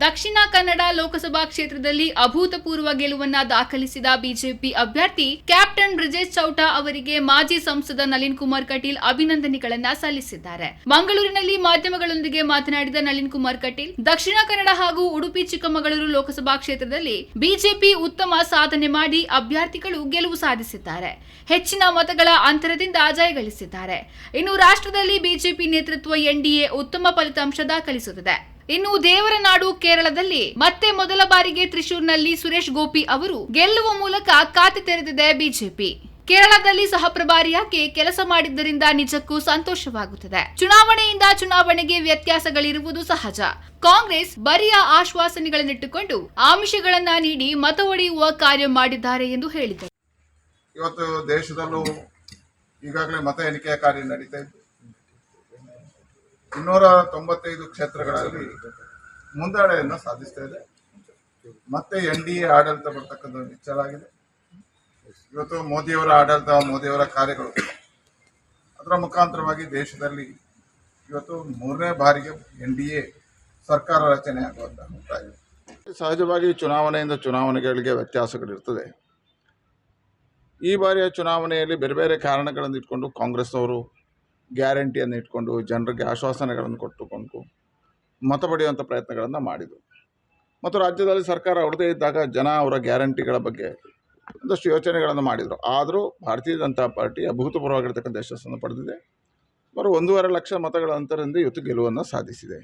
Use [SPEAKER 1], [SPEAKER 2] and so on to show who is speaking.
[SPEAKER 1] ದಕ್ಷಿಣ ಕನ್ನಡ ಲೋಕಸಭಾ ಕ್ಷೇತ್ರದಲ್ಲಿ ಅಭೂತಪೂರ್ವ ಗೆಲುವನ್ನ ದಾಖಲಿಸಿದ ಬಿಜೆಪಿ ಅಭ್ಯರ್ಥಿ ಕ್ಯಾಪ್ಟನ್ ಬ್ರಿಜೇಶ್ ಚೌಟಾ ಅವರಿಗೆ ಮಾಜಿ ಸಂಸದ ನಳಿನ್ ಕುಮಾರ್ ಕಟೀಲ್ ಅಭಿನಂದನೆಗಳನ್ನ ಸಲ್ಲಿಸಿದ್ದಾರೆ. ಮಂಗಳೂರಿನಲ್ಲಿ ಮಾಧ್ಯಮಗಳೊಂದಿಗೆ ಮಾತನಾಡಿದ ನಳಿನ್ ಕುಮಾರ್ ಕಟೀಲ್, ದಕ್ಷಿಣ ಕನ್ನಡ ಹಾಗೂ ಉಡುಪಿ, ಚಿಕ್ಕಮಗಳೂರು ಲೋಕಸಭಾ ಕ್ಷೇತ್ರದಲ್ಲಿ ಬಿಜೆಪಿ ಉತ್ತಮ ಸಾಧನೆ ಮಾಡಿ ಅಭ್ಯರ್ಥಿಗಳು ಗೆಲುವು ಸಾಧಿಸಿದ್ದಾರೆ. ಹೆಚ್ಚಿನ ಮತಗಳ ಅಂತರದಿಂದ ಜಯಗಳಿಸಿದ್ದಾರೆ. ಇನ್ನು ರಾಷ್ಟ್ರದಲ್ಲಿ ಬಿಜೆಪಿ ನೇತೃತ್ವ ಎನ್ಡಿಎ ಉತ್ತಮ ಫಲಿತಾಂಶ ದಾಖಲಿಸುತ್ತಿದೆ. ಇನ್ನು ದೇವರ ನಾಡು ಕೇರಳದಲ್ಲಿ ಮತ್ತೆ ಮೊದಲ ಬಾರಿಗೆ ತ್ರಿಶೂರ್ನಲ್ಲಿ ಸುರೇಶ್ ಗೋಪಿ ಅವರು ಗೆಲ್ಲುವ ಮೂಲಕ ಖಾತೆ ತೆರೆದಿದೆ ಬಿಜೆಪಿ. ಕೇರಳದಲ್ಲಿ ಸಹ ಪ್ರಭಾರಿಯಾಗಿ ಕೆಲಸ ಮಾಡಿದ್ದರಿಂದ ನಿಜಕ್ಕೂ ಸಂತೋಷವಾಗುತ್ತದೆ. ಚುನಾವಣೆಯಿಂದ ಚುನಾವಣೆಗೆ ವ್ಯತ್ಯಾಸಗಳಿರುವುದು ಸಹಜ. ಕಾಂಗ್ರೆಸ್ ಬರಿಯ ಆಶ್ವಾಸನೆಗಳನ್ನಿಟ್ಟುಕೊಂಡು ಆಮಿಷಗಳನ್ನ ನೀಡಿ ಮತ ಒಡೆಯುವ ಕಾರ್ಯ ಮಾಡಿದ್ದಾರೆ ಎಂದು ಹೇಳಿದರು.
[SPEAKER 2] ಇವತ್ತು ದೇಶದಲ್ಲೂ ಈಗಾಗಲೇ ಮತ ಎಣಿಕೆಯ ಕಾರ್ಯ ನಡೀತಾ ಇದೆ ಇನ್ನೂರ ತೊಂಬತ್ತೈದು ಕ್ಷೇತ್ರಗಳಲ್ಲಿ ಮುಂದಾಳೆಯನ್ನು ಸಾಧಿಸ್ತಾ ಇದೆ. ಮತ್ತೆ ಎನ್ ಡಿ ಎ ಆಡಳಿತ ಬರ್ತಕ್ಕಂಥ ನಿಚ್ಚಲಾಗಿದೆ ಇವತ್ತು ಮೋದಿಯವರ ಆಡಳಿತ, ಮೋದಿಯವರ ಕಾರ್ಯಗಳು ಅದರ ಮುಖಾಂತರವಾಗಿ ದೇಶದಲ್ಲಿ ಇವತ್ತು ಮೂರನೇ ಬಾರಿಗೆ ಎನ್ ಡಿ ಎ ಸರ್ಕಾರ ರಚನೆ ಆಗುವಂತ ಉಂಟಾಗಿದೆ ಸಹಜವಾಗಿ ಚುನಾವಣೆಯಿಂದ ಚುನಾವಣೆಗಳಿಗೆ ವ್ಯತ್ಯಾಸಗಳಿರ್ತದೆ. ಈ ಬಾರಿಯ ಚುನಾವಣೆಯಲ್ಲಿ ಬೇರೆ ಬೇರೆ ಕಾರಣಗಳನ್ನು ಇಟ್ಕೊಂಡು ಕಾಂಗ್ರೆಸ್ ಅವರು ಗ್ಯಾರಂಟಿಯನ್ನು ಇಟ್ಕೊಂಡು ಜನರಿಗೆ ಆಶ್ವಾಸನೆಗಳನ್ನು ಕೊಟ್ಟುಕೊಂಡು ಮತ ಪಡೆಯುವಂಥ ಪ್ರಯತ್ನಗಳನ್ನು ಮಾಡಿದರು. ಮತ್ತು ರಾಜ್ಯದಲ್ಲಿ ಸರ್ಕಾರ ಅವ್ರದೇ ಇದ್ದಾಗ ಜನ ಅವರ ಗ್ಯಾರಂಟಿಗಳ ಬಗ್ಗೆ ಒಂದಷ್ಟು ಯೋಚನೆಗಳನ್ನು ಮಾಡಿದರು. ಆದರೂ ಭಾರತೀಯ ಜನತಾ ಪಾರ್ಟಿ ಅಭೂತಪೂರ್ವವಾಗಿರ್ತಕ್ಕಂಥ ಯಶಸ್ಸನ್ನು ಪಡೆದಿದೆ. ಬರೋ ಒಂದೂವರೆ ಲಕ್ಷ ಮತಗಳ ಅಂತರದಿಂದ ಇವತ್ತು ಗೆಲುವನ್ನು ಸಾಧಿಸಿದೆ.